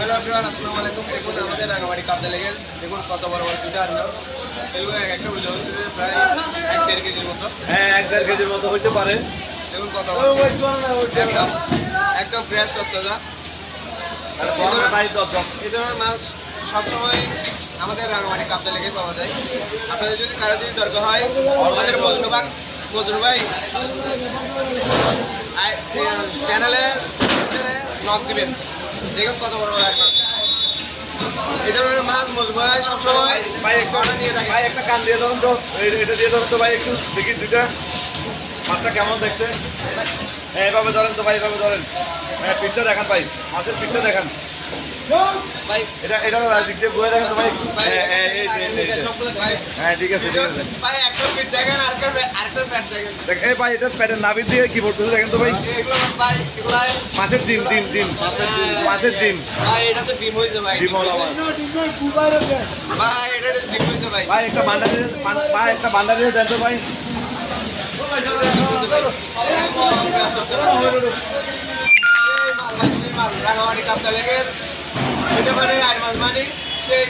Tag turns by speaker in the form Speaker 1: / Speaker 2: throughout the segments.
Speaker 1: Hello everyone আসসালামু আলাইকুম। দেখুন আমাদের রাঙামাটি কাবদা লেগের দেখুন কত বড় বড় দুটো আনারস এগুলো এক একটা ওজন হচ্ছে প্রায় এক দেড় কেজির মতো।
Speaker 2: হ্যাঁ এক দেড় কেজির মতো হইতে পারে।
Speaker 1: দেখুন কত একদম একদম ফ্রেশ
Speaker 2: নাই
Speaker 1: এই ধরনের মাছ সবসময় আমাদের রাঙামাটি কাবদা লেগে পাওয়া যায়। আপনাদের যদি কারও যদি দরকার হয় আমাদের মজনু ভাগ মজনু ভাই চ্যানেলে নক দিবেন। দেখুন কত বড় বড় মাছ এই ধরনের মাছ ভাই সবসময়
Speaker 2: ভাই একটা
Speaker 1: নিয়ে
Speaker 2: ভাই একটা কান দিয়ে ধরুন তো এটা দিয়ে ধরুন তো ভাই একটু দেখিস দুইটা। মাছটা কেমন দেখতে? হ্যাঁ এভাবে ধরেন তো ভাই এভাবে ধরেন। হ্যাঁ পিঠটা দেখান ভাই মাছের পিঠটা দেখান। এটা এটা দিক দিয়ে বয়ে দেখেন তো ভাই।
Speaker 1: ভাই
Speaker 2: হ্যাঁ হ্যাঁ এই এই এই।
Speaker 1: ভাই।
Speaker 2: হ্যাঁ ঠিক আছে ঠিক আছে।
Speaker 1: ভাই একটা ফিট দেখেন আরেকটা আরেকটা প্যাট দেখেন।
Speaker 2: দেখ এই ভাই এটা প্যাটের নাভির দিয়ে কি পড়তেছে দেখেন তো ভাই।
Speaker 1: এগুলো ভাই এগুলো
Speaker 2: মাছের ডিম ডিম ডিম। মাছের ডিম।
Speaker 1: ভাই এটা তো ডিম হয়েছে ভাই।
Speaker 2: ডিম হলো আমার
Speaker 1: ভাই এটা তো ডিম হয়েছে ভাই।
Speaker 2: ভাই একটা বান্ডা দিয়ে ভাই একটা বান্ডা দিয়ে দেন তো ভাই।
Speaker 1: এই মাল ভাই সেই মাল রাঙামাটি কাপ্তা লেগের। মানে আর মাছ মানে সেই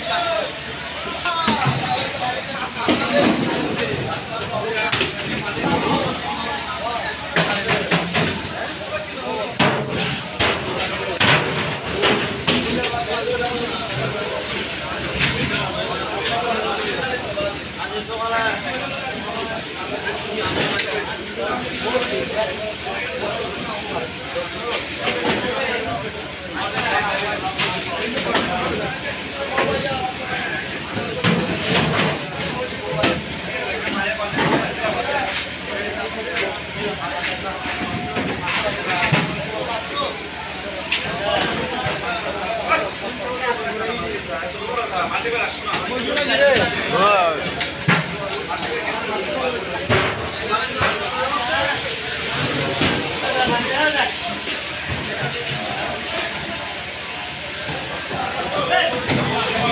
Speaker 1: হ্যাঁ।